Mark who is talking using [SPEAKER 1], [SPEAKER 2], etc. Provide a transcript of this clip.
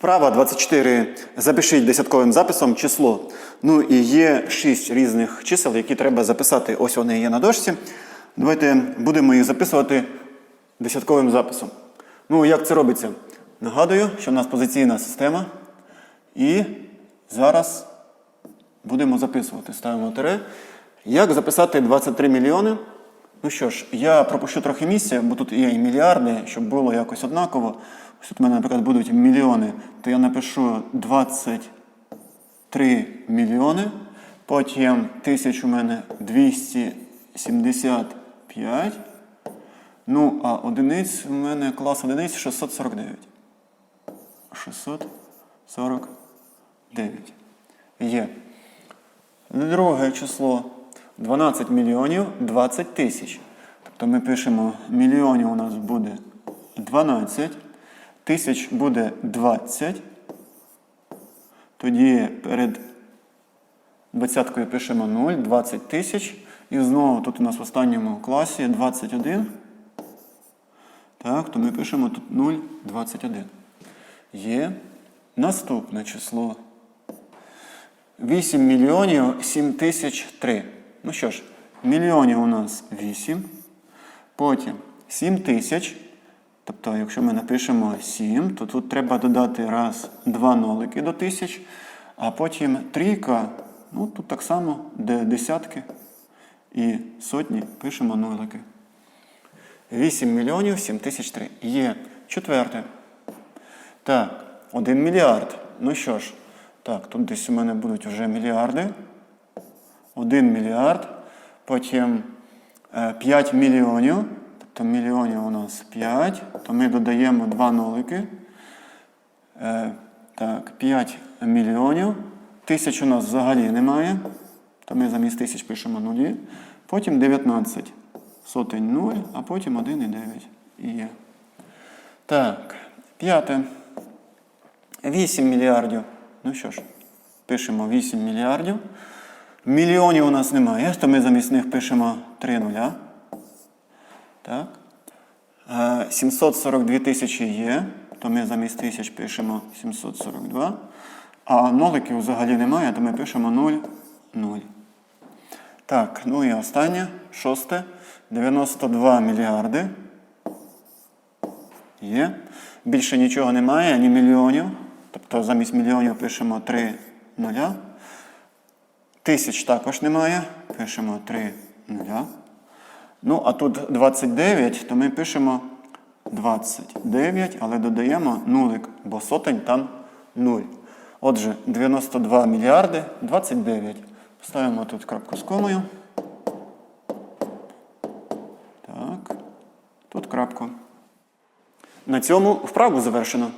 [SPEAKER 1] Вправа 24. Запишіть десятковим записом число. Ну і є 6 різних чисел, які треба записати. Ось вони є на дошці. Давайте будемо їх записувати десятковим записом. Ну, як це робиться? Нагадую, що в нас позиційна система. І зараз будемо записувати. Ставимо тире. Як записати 23 мільйони? Ну що ж, я пропущу трохи місця, бо тут є і мільярди, щоб було якось однаково. Ось тут у мене, наприклад, будуть мільйони, то я напишу 23 мільйони. Потім тисяч у мене 275. Ну, а одиниць у мене клас одиниць 649. 649. Є. Друге число 12 мільйонів 20 тисяч. Тобто ми пишемо мільйонів у нас буде 12, тисяч буде 20. Тоді перед двадцяткою пишемо 0, 20 тисяч. І знову тут у нас в останньому класі 21. Так, то ми пишемо тут 0, 21. Є наступне число. 8 мільйонів 7 тисяч 3. Ну що ж, мільйонів у нас 8. Потім 7 тисяч. Тобто, якщо ми напишемо 7, то тут треба додати раз, два нолики до тисяч. А потім трійка, ну тут так само, де десятки і сотні пишемо нолики. 8 мільйонів 7 тисяч 3. Є. Четверте. Так, 1 мільярд. Ну що ж, так, тут десь у мене будуть вже мільярди. 1 мільярд. Потім е, 5 мільйонів. Тобто мільйонів у нас 5. То ми додаємо 2 нолики. Е, так, 5 мільйонів. Тисяч у нас взагалі немає. То ми замість тисяч пишемо нулі. Потім 19. Сотень 0, а потім 1,9. І є. Так, п'яте. 8 мільярдів. Ну що ж, пишемо 8 мільярдів. Мільйонів у нас немає, то ми замість них пишемо 3 нуля. Так. Е, 742 тисячі є, то ми замість тисяч пишемо 742. А ноликів взагалі немає, то ми пишемо 0, 0. Так, ну і останнє, шосте. 92 мільярди. Є. Більше нічого немає, ні мільйонів. Тобто замість мільйонів пишемо 3 нуля. Тисяч також немає. Пишемо 3 нуля. Ну, а тут 29, то ми пишемо 29, але додаємо нулик, бо сотень там 0. Отже, 92 мільярди 29. Ставимо тут крапку з комою. Так. Тут крапку. На цьому вправу завершено.